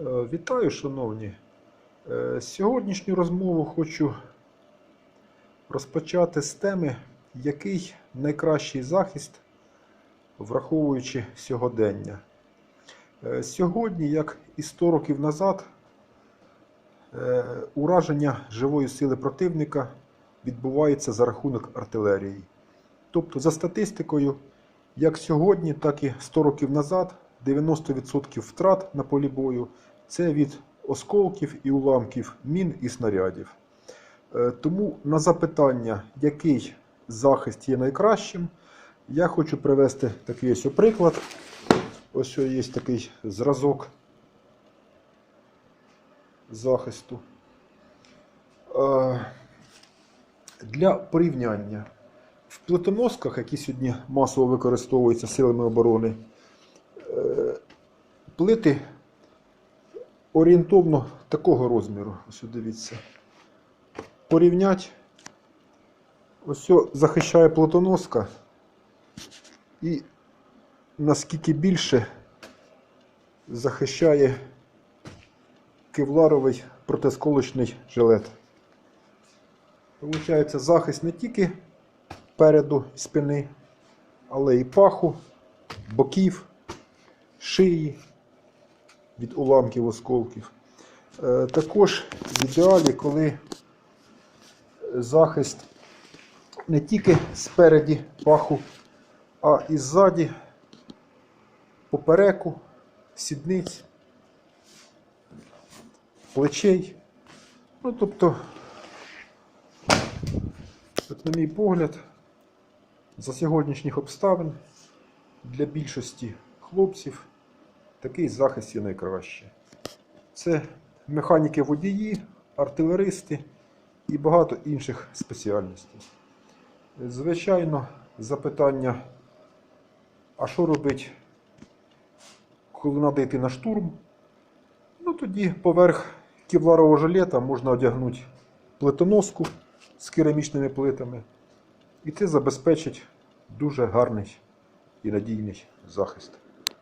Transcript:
Е, Вітаю, шановні. Е, Сьогоднішню розмову хочу розпочати з теми, який найкращий захист, враховуючи сьогодення. Е, Сьогодні, як і 100 років назад, ураження живої сили противника відбувається за рахунок артилерії. Тобто, за статистикою, як сьогодні, так і 100 років назад 90% втрат на полі бою це від осколків і уламків мін і снарядів. Е, Тому на запитання, який захист є найкращим, я хочу привести такий ось приклад. Ось є такий зразок захисту. Е, Для порівняння. В плитоносках, які сьогодні масово використовуються силами оборони, плити орієнтовно такого розміру. Ось дивіться. Порівнять. Ось захищає плитоноска. І наскільки більше захищає кевларовий протисколочний жилет. Получається захист не тільки переду спини, але і паху, боків, шиї від уламків осколків. Е, Також в ідеалі, коли захист не тільки спереді паху, а і ззаді, попереку, сідниць, плечей. Ну, тобто, от, на мій погляд, за сьогоднішніх обставин для більшості хлопців такий захист є найкраще. Це механіки водії, артилеристи і багато інших спеціальностей. Звичайно, запитання, а що робить, коли треба йти на штурм? Ну тоді поверх кевларового жилета можна одягнути плитоноску з керамічними плитами. І це забезпечить дуже гарний і надійний захист.